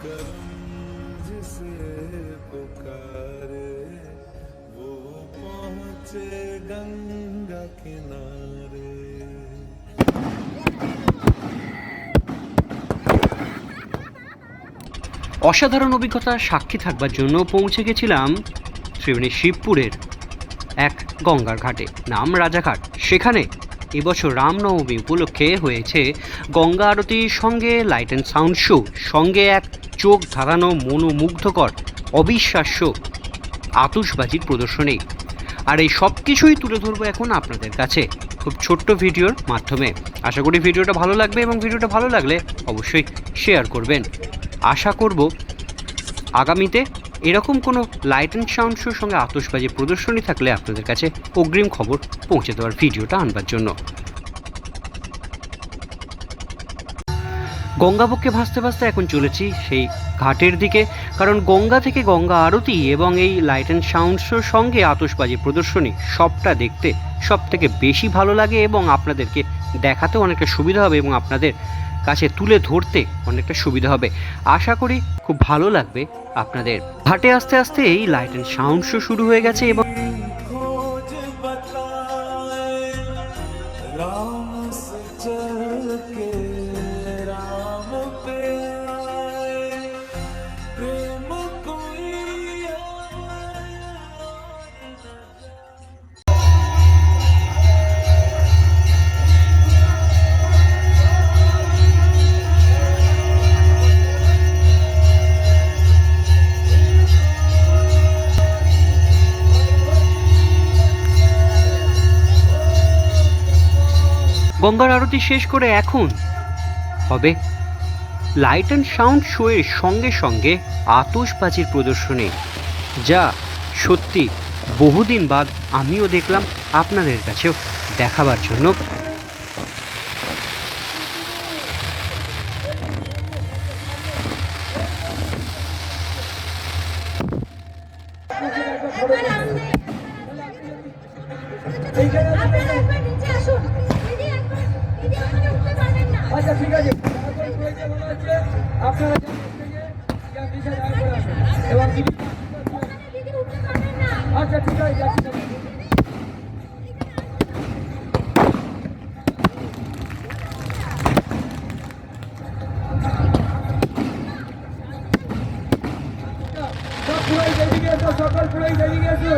करम जिसे पुकारे वो पहुंचे गंगा किनारे অসাধারণ অভিজ্ঞতার সাক্ষী থাকবার জন্য পৌঁছে গেছিলাম ত্রিবেণী শিবপুরের এক গঙ্গার ঘাটে নাম রাজাঘাট সেখানে এবছর রামনবমী উপলক্ষে হয়েছে গঙ্গা আরতির সঙ্গে লাইট অ্যান্ড সাউন্ড শো সঙ্গে এক চোখ ধাঁধানো মনোমুগ্ধকর, অবিশ্বাস্য আতশবাজির প্রদর্শনী। আর এই সব কিছুই তুলে ধরবো এখন আপনাদের কাছে খুব ছোট্ট ভিডিওর মাধ্যমে। আশা করি ভিডিওটা ভালো লাগবে এবং ভিডিওটা ভালো লাগলে অবশ্যই শেয়ার করবেন। আশা করব আগামীতে এরকম কোনো লাইট অ্যান্ড সাউন্ড শোর সঙ্গে আতশবাজি প্রদর্শনী থাকলে আপনাদের কাছে অগ্রিম খবর পৌঁছে দেওয়ার ভিডিওটা আনবার জন্য। গঙ্গাবক্ষে ভাসতে ভাসতে এখন চলেছি সেই ঘাটের দিকে, কারণ গঙ্গা থেকে গঙ্গা আরতি এবং এই লাইট অ্যান্ড সাউন্ড শোর সঙ্গে আতশবাজি প্রদর্শনী সবটা দেখতে সব থেকে বেশি ভালো লাগে এবং আপনাদেরকে দেখাতেও অনেকটা সুবিধা হবে এবং আপনাদের কাছে তুলে ধরতে অনেকটা সুবিধা হবে। আশা করি খুব ভালো লাগবে আপনাদের। ঘাটে আস্তে আস্তে এই লাইট অ্যান্ড সাউন্ড শো শুরু হয়ে গেছে এবং গঙ্গার আরতি শেষ করে এখন? হবে লাইট অ্যান্ড সাউন্ড শোয়ের সঙ্গে সঙ্গে আতশবাজির প্রদর্শনী। যা সত্যি বহুদিন বাদ আমিও দেখলাম আপনাদের কাছেও দেখাবার জন্য। আপনারা নিচে আসুন। আচ্ছা ঠিক আছে আপনারা আচ্ছা ঠিক আছে। সব পুরাই এসো সকল পুরাই এসো